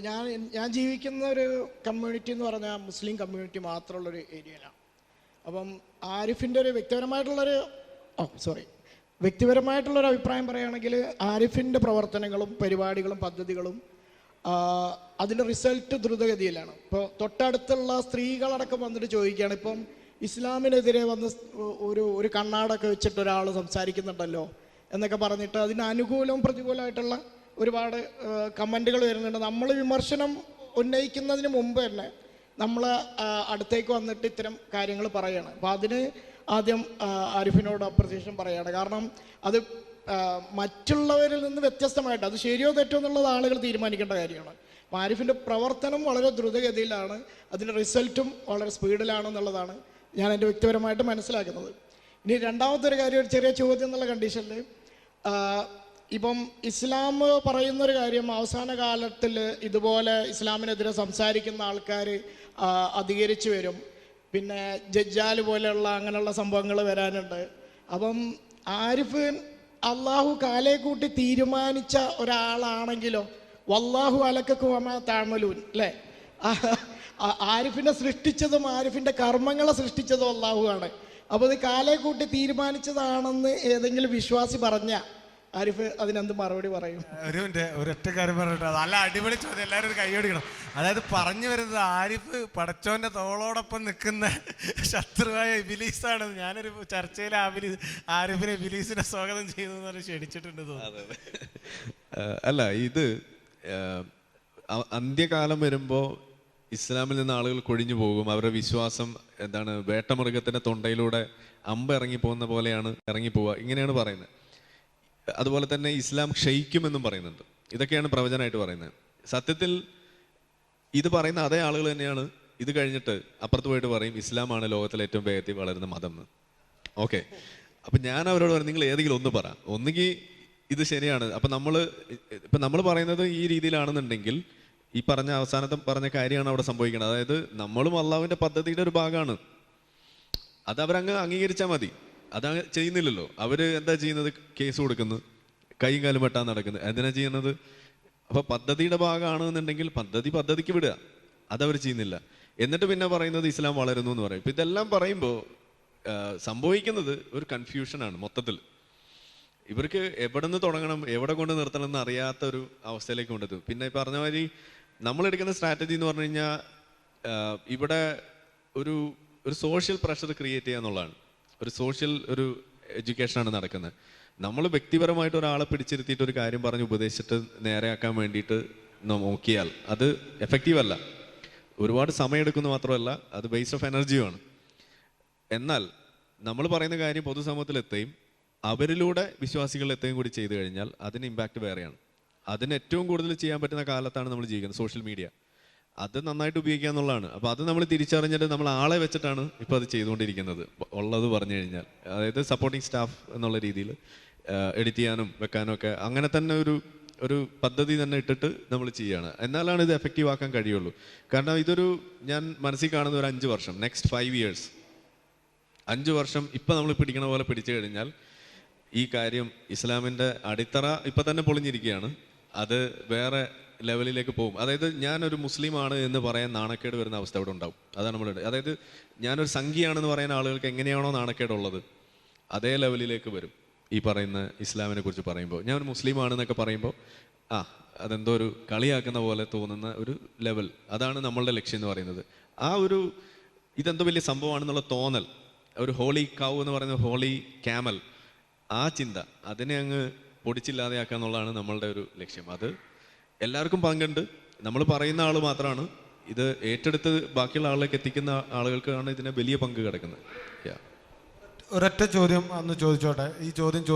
ഞാൻ ഞാൻ ജീവിക്കുന്ന ഒരു കമ്മ്യൂണിറ്റി എന്ന് പറഞ്ഞാൽ മുസ്ലിം കമ്മ്യൂണിറ്റി മാത്രമുള്ളൊരു ഏരിയയിലാണ് അപ്പം ആരിഫിന്റെ ഒരു വ്യക്തിപരമായിട്ടുള്ളൊരു ഓ സോറി വ്യക്തിപരമായിട്ടുള്ളൊരു അഭിപ്രായം പറയുകയാണെങ്കിൽ ആരിഫിന്റെ പ്രവർത്തനങ്ങളും പരിപാടികളും പദ്ധതികളും അതിന്റെ റിസൾട്ട് ദ്രുതഗതിയിലാണ്. ഇപ്പോൾ തൊട്ടടുത്തുള്ള സ്ത്രീകളടക്കം വന്നിട്ട് ചോദിക്കുകയാണ്. ഇപ്പം ഇസ്ലാമിനെതിരെ വന്ന് ഒരു ഒരു കണ്ണാടൊക്കെ വെച്ചിട്ട് ഒരാൾ സംസാരിക്കുന്നുണ്ടല്ലോ എന്നൊക്കെ പറഞ്ഞിട്ട് അതിന് അനുകൂലവും പ്രതികൂലമായിട്ടുള്ള ഒരുപാട് കമന്റുകൾ വരുന്നുണ്ട്. നമ്മൾ വിമർശനം ഉന്നയിക്കുന്നതിന് മുമ്പ് തന്നെ നമ്മൾ അടുത്തേക്ക് വന്നിട്ട് ഇത്തരം കാര്യങ്ങൾ പറയുകയാണ് അപ്പോൾ അതിന് ആദ്യം ആരിഫിനോട് അപ്രതീക്ഷം പറയുകയാണ് കാരണം അത് മറ്റുള്ളവരിൽ നിന്ന് വ്യത്യസ്തമായിട്ട് അത് ശരിയോ തെറ്റോ എന്നുള്ളത് ആളുകൾ തീരുമാനിക്കേണ്ട കാര്യമാണ്. അപ്പോൾ ആരിഫിന്റെ പ്രവർത്തനം വളരെ ദ്രുതഗതിയിലാണ് അതിന്റെ റിസൾട്ടും വളരെ സ്പീഡിലാണെന്നുള്ളതാണ് ഞാൻ എന്റെ വ്യക്തിപരമായിട്ട് മനസ്സിലാക്കുന്നത്. ഇനി രണ്ടാമത്തെ ഒരു കാര്യം ഒരു ചെറിയ ചോദ്യം എന്നുള്ള കണ്ടീഷനിൽ ഇപ്പം ഇസ്ലാം പറയുന്ന ഒരു കാര്യം അവസാന കാലത്തിൽ ഇതുപോലെ ഇസ്ലാമിനെതിരെ സംസാരിക്കുന്ന ആൾക്കാർ അധികരിച്ചു വരും. പിന്നെ ജഡ്ജാൽ പോലെയുള്ള അങ്ങനെയുള്ള സംഭവങ്ങൾ വരാനുണ്ട്. അപ്പം ആരിഫ് അള്ളാഹു കാലേ കൂട്ടി തീരുമാനിച്ച ഒരാളാണെങ്കിലോ വല്ലാഹു അലക്കുമ താമലൂൻ അല്ലേ? ആരിഫിനെ സൃഷ്ടിച്ചതും ആരിഫിന്റെ കർമ്മങ്ങളെ സൃഷ്ടിച്ചതും അള്ളാഹു ആണ് അപ്പോൾ ഇത് കാലേ കൂട്ടി തീരുമാനിച്ചതാണെന്ന് ഏതെങ്കിലും വിശ്വാസി പറഞ്ഞ ആരിഫ് അതിനെന്ത് മറുപടി പറയും. ഒരു മിനിറ്റ് ഒരൊറ്റ കാര്യം പറഞ്ഞിട്ട് നല്ല അടിപൊളി ചോദ്യം. എല്ലാവരും ഒരു കൈയടിക്കണം അതായത് പറഞ്ഞു വരുന്നത് ആരിഫ് പടച്ചോന്റെ തോളോടൊപ്പം നിൽക്കുന്ന ശത്രുവായ ബിലീസാണ് ഞാനൊരു ചർച്ചയിൽ ആബിലി ആരിഫിനെ ഇബിലീസിനെ സ്വാഗതം ചെയ്തു എന്ന് പറഞ്ഞ് ക്ഷണിച്ചിട്ടുണ്ട് തോന്നുന്നു. അല്ല ഇത് അന്ത്യകാലം വരുമ്പോൾ ഇസ്ലാമിൽ നിന്ന് ആളുകൾ കൊഴിഞ്ഞു പോകും. അവരുടെ വിശ്വാസം എന്താണ് വേട്ടമൃഗത്തിന്റെ തൊണ്ടയിലൂടെ അമ്പ് ഇറങ്ങി പോകുന്ന പോലെയാണ് ഇറങ്ങി പോവുക. ഇങ്ങനെയാണ് പറയുന്നത്. അതുപോലെ തന്നെ ഇസ്ലാം ക്ഷയിക്കുമെന്നും പറയുന്നുണ്ട്. ഇതൊക്കെയാണ് പ്രവചനമായിട്ട് പറയുന്നത്. സത്യത്തിൽ ഇത് പറയുന്ന അതേ ആളുകൾ തന്നെയാണ് ഇത് കഴിഞ്ഞിട്ട് അപ്പുറത്ത് പോയിട്ട് പറയും ഇസ്ലാമാണ് ലോകത്തിലെ ഏറ്റവും വേഗത്തിൽ വളരുന്ന മതം എന്ന്. ഓക്കെ. അപ്പം ഞാൻ അവരോട് പറഞ്ഞു നിങ്ങൾ ഏതെങ്കിലും ഒന്ന് പറ. ഒന്നുകിൽ ഇത് ശരിയാണ്. അപ്പം നമ്മൾ ഇപ്പം നമ്മൾ പറയുന്നത് ഈ രീതിയിലാണെന്നുണ്ടെങ്കിൽ ഈ പറഞ്ഞ അവസാനത്തെ പറഞ്ഞ കാര്യമാണ് അവിടെ സംഭവിക്കുന്നത്. അതായത് നമ്മളും അള്ളാവിന്റെ പദ്ധതിയുടെ ഒരു ഭാഗമാണ്. അത് അവരങ്ങ് അംഗീകരിച്ചാൽ മതി. അത് ചെയ്യുന്നില്ലല്ലോ. അവർ എന്താ ചെയ്യുന്നത്? കേസ് കൊടുക്കുന്നു. കൈയും കാലും വെട്ടാൻ നടക്കുന്നത് എന്തിനാ ചെയ്യുന്നത്? അപ്പൊ പദ്ധതിയുടെ ഭാഗമാണെന്നുണ്ടെങ്കിൽ പദ്ധതി പദ്ധതിക്ക് വിടുക. അതവർ ചെയ്യുന്നില്ല. എന്നിട്ട് പിന്നെ പറയുന്നത് ഇസ്ലാം വളരുന്നു എന്ന് പറയും. ഇപ്പൊ ഇതെല്ലാം പറയുമ്പോൾ സംഭവിക്കുന്നത് ഒരു കൺഫ്യൂഷനാണ് മൊത്തത്തിൽ ഇവർക്ക് എവിടെ നിന്ന് തുടങ്ങണം എവിടെ കൊണ്ട് നിർത്തണം എന്ന് അറിയാത്ത ഒരു അവസ്ഥയിലേക്ക് കൊണ്ടെത്തും. പിന്നെ പറഞ്ഞ മാതിരി നമ്മൾ എടുക്കുന്ന സ്ട്രാറ്റജി എന്ന് പറഞ്ഞു കഴിഞ്ഞാൽ ഇവിടെ ഒരു ഒരു സോഷ്യൽ പ്രഷർ ക്രിയേറ്റ് ചെയ്യുക എന്നുള്ളതാണ്. ഒരു സോഷ്യൽ ഒരു എഡ്യൂക്കേഷനാണ് നടക്കുന്നത്. നമ്മൾ വ്യക്തിപരമായിട്ട് ഒരാളെ പിടിച്ചിരുത്തിയിട്ട് ഒരു കാര്യം പറഞ്ഞ് ഉപദേശിച്ചിട്ട് നേരെയാക്കാൻ വേണ്ടിയിട്ട് നോക്കിയാൽ അത് എഫക്റ്റീവ് അല്ല. ഒരുപാട് സമയമെടുക്കുന്നു മാത്രമല്ല അത് വേസ്റ്റ് ഓഫ് എനർജിയുമാണ് എന്നാൽ നമ്മൾ പറയുന്ന കാര്യം പൊതുസമൂഹത്തിൽ എത്തുകയും അവരിലൂടെ വിശ്വാസികൾ എത്തുകയും കൂടി ചെയ്തു കഴിഞ്ഞാൽ അതിന് ഇമ്പാക്റ്റ് വേറെയാണ്. അതിന് ഏറ്റവും കൂടുതൽ ചെയ്യാൻ പറ്റുന്ന കാലത്താണ് നമ്മൾ ജീവിക്കുന്നത് സോഷ്യൽ മീഡിയ അത് നന്നായിട്ട് ഉപയോഗിക്കുക എന്നുള്ളതാണ്. അപ്പോൾ അത് നമ്മൾ തിരിച്ചറിഞ്ഞിട്ട് നമ്മൾ ആളെ വെച്ചിട്ടാണ് ഇപ്പോൾ അത് ചെയ്തുകൊണ്ടിരിക്കുന്നത്. ഉള്ളത് പറഞ്ഞു കഴിഞ്ഞാൽ. അതായത് സപ്പോർട്ടിംഗ് സ്റ്റാഫ് എന്നുള്ള രീതിയിൽ എഡിറ്റ് ചെയ്യാനും വെക്കാനും ഒക്കെ അങ്ങനെ തന്നെ ഒരു ഒരു പദ്ധതി തന്നെ ഇട്ടിട്ട് നമ്മൾ ചെയ്യുകയാണ്. എന്നാലാണ് ഇത് എഫക്റ്റീവ് ആക്കാൻ കഴിയുള്ളൂ. കാരണം ഇതൊരു ഞാൻ മനസ്സിൽ കാണുന്ന ഒരു അഞ്ച് വർഷം നെക്സ്റ്റ് ഫൈവ് ഇയേഴ്സ് അഞ്ച് വർഷം ഇപ്പം നമ്മൾ പിടിക്കണ പോലെ പിടിച്ചു കഴിഞ്ഞാൽ ഈ കാര്യം ഇസ്ലാമിന്റെ അടിത്തറ ഇപ്പം തന്നെ പൊളിഞ്ഞിരിക്കുകയാണ്. അത് വേറെ ലെവലിലേക്ക് പോകും. അതായത് ഞാനൊരു മുസ്ലിമാണ് എന്ന് പറയാൻ നാണക്കേട് വരുന്ന അവസ്ഥ അവിടെ ഉണ്ടാവും. അതാണ് നമ്മളുടെ അതായത് ഞാനൊരു സംഖ്യയാണെന്ന് പറയുന്ന ആളുകൾക്ക് എങ്ങനെയാണോ നാണക്കേടുള്ളത് അതേ ലെവലിലേക്ക് വരും. ഈ പറയുന്ന ഇസ്ലാമിനെ കുറിച്ച് പറയുമ്പോൾ. ഞാൻ ഒരു മുസ്ലിം ആണെന്നൊക്കെ പറയുമ്പോൾ ആ അതെന്തോ ഒരു കളിയാക്കുന്ന പോലെ തോന്നുന്ന ഒരു ലെവൽ അതാണ് നമ്മളുടെ ലക്ഷ്യം എന്ന് പറയുന്നത്. ആ ഒരു ഇതെന്തോ വലിയ സംഭവമാണെന്നുള്ള തോന്നൽ ഒരു ഹോളി കാവ് എന്ന് പറയുന്ന ഹോളി ക്യാമൽ ആ ചിന്ത അതിനെ അങ്ങ് പൊടിച്ചില്ലാതെയാക്കുക എന്നുള്ളതാണ് നമ്മളുടെ ഒരു ലക്ഷ്യം. അത് എല്ലാവർക്കും പങ്കുണ്ട്. നമ്മൾ പറയുന്ന ആൾ മാത്രമാണ് ഇത് ഏറ്റെടുത്ത് ബാക്കിയുള്ള ആളിലേക്ക് എത്തിക്കുന്ന ആളുകൾക്കാണ് ഇതിന് വലിയ പങ്ക് കിടക്കുന്നത്. ഒരൊറ്റ ചോദ്യം അന്ന് ചോദിച്ചോട്ടെ? ഈ ചോദ്യം ചോദി